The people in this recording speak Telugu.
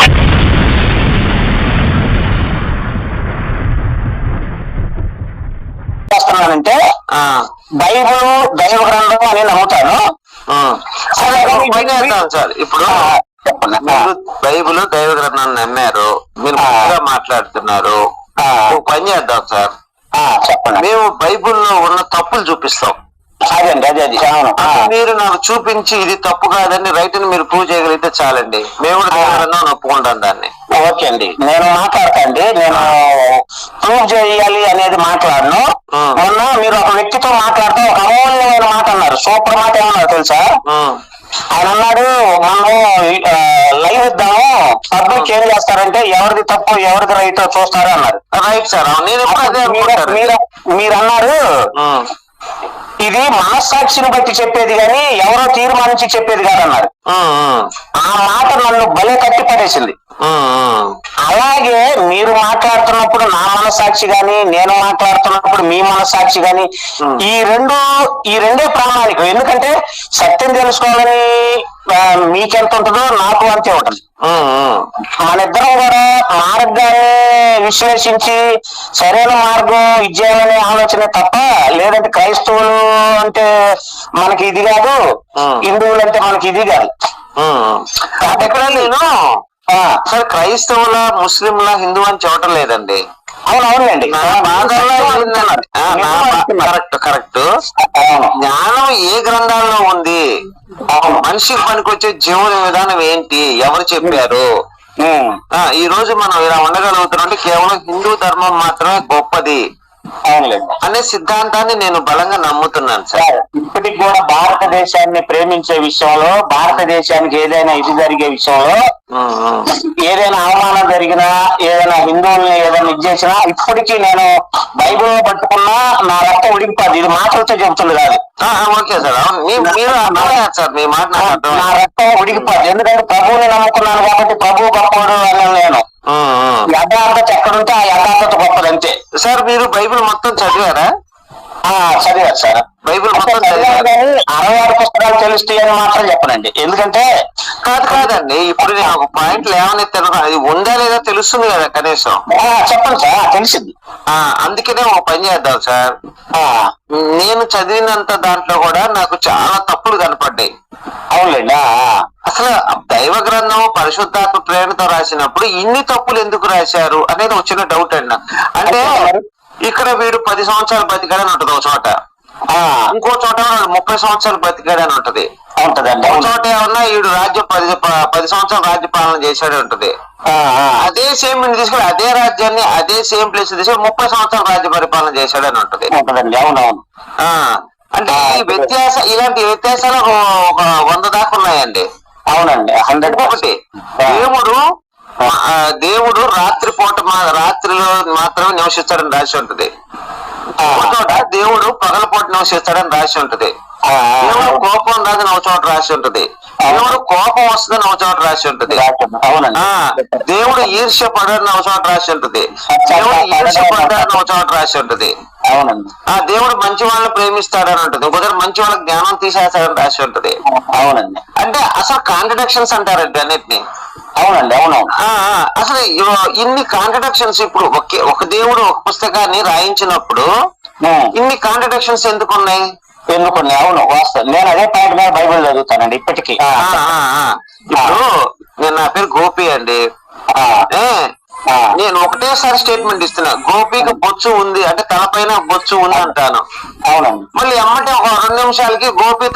చేస్తున్నానంటే బైబుల్ దైవ గ్రంథం అని నమ్ముతాను. సరే, ఇప్పుడు మీరు బైబిల్ దైవ గ్రంథాన్ని నమ్మారు. మీరు. మంచిగా మాట్లాడుతున్నారు. పని చేద్దాం సార్. ఆ, చెప్పండి. మేము బైబిల్లో ఉన్న తప్పులు చూపిస్తాం. అదే అవును. మీరు నాకు చూపించి ఇది తప్పు కాదని రైట్ అని మీరు ప్రూవ్ చేయగలిగితే చాలండి. మేము కూడా దైవ గ్రంథం ఒప్పుకుంటాం దాన్ని. ఓకే అండి. నేను మాట్లాడతాండి నేను ప్రూవ్ చేయాలి అనేది మాట్లాడను. మొన్న మీరు ఒక వ్యక్తితో మాట్లాడుతూ ఒక అమూల్యమైన మాట అన్నారు. సూపర్ మాట ఏమన్నారు తెలుసా? ఆయన అన్నాడు మనం ఆ, లైవ్ ఇద్దాము. పబ్లిక్ ఏం చేస్తారంటే ఎవరిది తప్పు ఎవరిది రైట్ చూస్తారు అన్నారు. Right sir. నేను మీరు అన్నారు ఇది మనస్సాక్షిని బట్టి చెప్పేది కానీ ఎవరో తీర్మానించి చెప్పేది కాదన్నారు. ఆ, ఆ. మాట నన్ను భలే కట్టి పడేసింది. అలాగే మీరు మాట్లాడుతున్నప్పుడు నా మనసాక్షి గాని నేను మాట్లాడుతున్నప్పుడు మీ మనసాక్షి గాని. ఈ రెండు ఈ రెండే ప్రామాణికం ఎందుకంటే సత్యం తెలుసుకోవాలని మీకెంత ఉంటుందో నాకు అంతే ఉంటుంది. మన ఇద్దరం కూడా మార్గాన్ని విశ్లేషించి సరైన మార్గం ఇచ్చేయాలనే ఆలోచన తప్ప లేదంటే క్రైస్తవులు అంటే మనకి ఇది కాదు. హిందువులు అంటే మనకి ఇది కాదు. ఎక్కడ నేను? సార్ క్రైస్తవుల ముస్లింల హిందూ అని చెప్పటం లేదండి. అవును అవునులేండి. నా బాధల్లో ఏంటన్నారు? ఆ, నా బా- కరెక్ట్ కరెక్ట్. జ్ఞానం ఏ గ్రంథాల్లో ఉంది? మనిషికి పనికొచ్చే జీవన విధానం ఏంటి? ఎవరు చెప్పారు? ఈ రోజు మనం ఇలా ఉండగలుగుతున్నాం అంటే కేవలం హిందూ ధర్మం మాత్రమే గొప్పది అనే సిద్ధాంతాన్ని నేను బలంగా నమ్ముతున్నాను సార్ కూడా భారతదేశాన్ని ప్రేమించే విషయంలో భారతదేశానికి ఏదైనా ఇది జరిగే విషయంలో. ఏదైనా అవమానం జరిగినా ఏదైనా హిందువుల్ని ఏదైనా ఇది చేసినా ఇప్పటికీ నేను బైబిల్ పట్టుకున్నా నా రక్తం ఉడికిపోద్ది ఇది మాటలతో చెబుతుంది కాదు. Okay sir. సార్ మీ మాట నా రక్తం ఉడికిపోద్ది ఎందుకంటే ప్రభువుని నమ్ముకున్నాను కాబట్టి ప్రభువు గొప్పవాడు అని నేను. యథార్థత ఎక్కడుంటే ఆ యథార్థత గొప్పది అంతే సార్ మీరు బైబిల్ మొత్తం చదివారా? చదివారు సార్. బైబిల్ అరవై పుస్తకాలు తెలుస్తాయి అని మాత్రం చెప్పనండి. ఎందుకంటే కాదు కాదండి. ఇప్పుడు నేను ఒక పాయింట్ లేవనెత్తాను. అది ఉందా లేదా తెలుస్తుంది కదా కనీసం. చెప్పండి సార్. తెలిసింది. ఆ అందుకనే ఒక పని చేద్దాం సార్. ఆ, నేను చదివినంత దాంట్లో కూడా నాకు చాలా తప్పులు కనపడ్డాయి. అవునులేండి ఆ. అసలు దైవ గ్రంథం పరిశుద్ధాత్మ ప్రేరణతో రాసినప్పుడు ఇన్ని తప్పులు ఎందుకు రాశారు అనేది చిన్న డౌట్ అండి నాకు. అంటే ఇక్కడ వీడు పది సంవత్సరాలు బతికాడని ఉంటది ఒక చోట. ఆ, ఇంకో చోట ముప్పై సంవత్సరాలు బతికాడని ఉంటది ఉంటదండి ఒక చోట ఏమన్నా వీడు రాజ్యం పది పది సంవత్సరాలు రాజ్య పాలన చేశాడు ఉంటది. అదే సేమ్ తీసుకుని అదే రాజ్యాన్ని అదే సేమ్ ప్లేస్ తీసుకుని ముప్పై సంవత్సరాలు రాజ్య పరిపాలన చేశాడని ఉంటది ఉంటదండి అవునవును. ఆ. అంటే ఈ వ్యత్యాస ఇలాంటి వ్యత్యాసాలు ఒక వంద దాకా ఉన్నాయండి. అవునండి హండ్రెడ్ ఇంకొకటి దేవుడు దేవుడు రాత్రి పూట మా రాత్రిలో మాత్రమే నివసిస్తాడని రాసి ఉంటది. దేవుడు పగల పూట నివసిస్తాడని రాసి ఉంటది. దేవుడు కోపం రాదని ఒక చోట రాసి ఉంటది. దేవుడు కోపం వస్తుందని ఒక చోట రాసి ఉంటది. దేవుడు ఈర్ష్య పడని ఒక చోట రాసి ఉంటది. దేవుడు ఈర్ష్య పడ్డాడని ఒక చోట రాసి ఉంటది. అవునండి. ఆ దేవుడు మంచి వాళ్ళని ప్రేమిస్తాడని ఉంటది. ఒకసారి మంచి వాళ్ళకి జ్ఞానం తీసేస్తాడని రాసి ఉంటది. అవునండి. అంటే అసలు కాంట్రడక్షన్స్ అంటారండి అన్నిటిని. అవునండి అవునవును అసలు ఇన్ని కాంట్రడక్షన్స్ ఇప్పుడు ఒకే ఒక దేవుడు ఒక పుస్తకాన్ని రాయించినప్పుడు. ఇన్ని కాంట్రడక్షన్స్ ఎందుకు ఉన్నాయి ఎందుకండి అవును వాస్తవం. నేను అదే పాయింట్ మీద బైబిల్ చదువుతానండి ఇప్పటికీ. ఇప్పుడు నేను నా పేరు గోపి అండి. నేను ఒకటేసారి స్టేట్మెంట్ ఇస్తున్నా. గోపికి బొచ్చు ఉంది అంటే తలపైన బొచ్చు ఉంది అంటాను అవునండి. మళ్ళీ ఎమ్మటే ఒక రెండు నిమిషాలకి గోపి